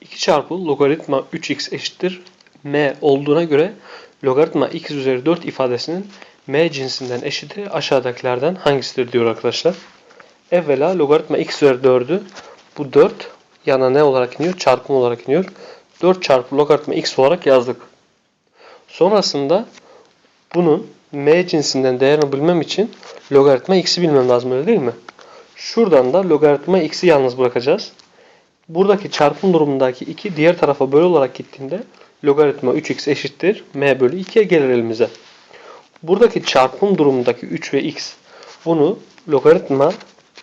2 çarpı logaritma 3x eşittir m olduğuna göre logaritma x üzeri 4 ifadesinin m cinsinden eşiti aşağıdakilerden hangisidir diyor arkadaşlar. Evvela logaritma x üzeri 4'ü bu 4 yana ne olarak iniyor? Çarpım olarak iniyor. 4 çarpı logaritma x olarak yazdık. Sonrasında bunun m cinsinden değerini bilmem için logaritma x'i bilmem lazım öyle değil mi? Şuradan da logaritma x'i yalnız bırakacağız. Buradaki çarpım durumundaki 2 diğer tarafa bölü olarak gittiğinde logaritma 3x eşittir m bölü 2'ye gelir elimize. Buradaki çarpım durumundaki 3 ve x bunu logaritma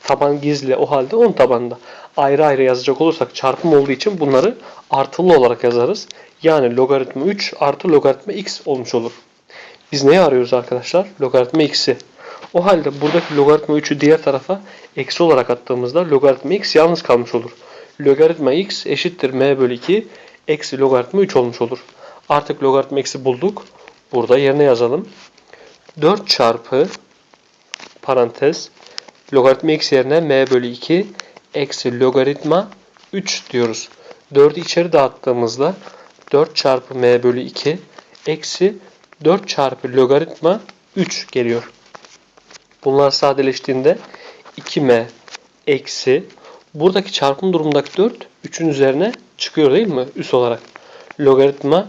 taban gizli o halde 10 tabanda. Ayrı ayrı yazacak olursak çarpım olduğu için bunları artılı olarak yazarız. Yani logaritma 3 artı logaritma x olmuş olur. Biz neyi arıyoruz arkadaşlar? Logaritma x'i. O halde buradaki logaritma 3'ü diğer tarafa eksi olarak attığımızda logaritma x yalnız kalmış olur. Logaritma x eşittir m bölü 2 eksi logaritma 3 olmuş olur. Artık logaritma x'i bulduk. Burada yerine yazalım. 4 çarpı parantez logaritma x yerine m bölü 2 eksi logaritma 3 diyoruz. 4'ü içeri dağıttığımızda 4 çarpı m bölü 2 eksi 4 çarpı logaritma 3 geliyor. Bunlar sadeleştiğinde 2m eksi buradaki çarpım durumundaki 4 3'ün üzerine çıkıyor değil mi? Üs olarak. Logaritma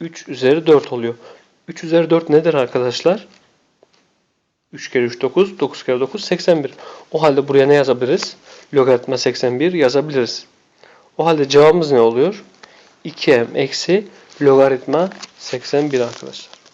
3 üzeri 4 oluyor. 3 üzeri 4 nedir arkadaşlar? 3 kere 3 9, 9 kere 9 81. O halde buraya ne yazabiliriz? Logaritma 81 yazabiliriz. O halde cevabımız ne oluyor? 2m eksi logaritma 81 arkadaşlar.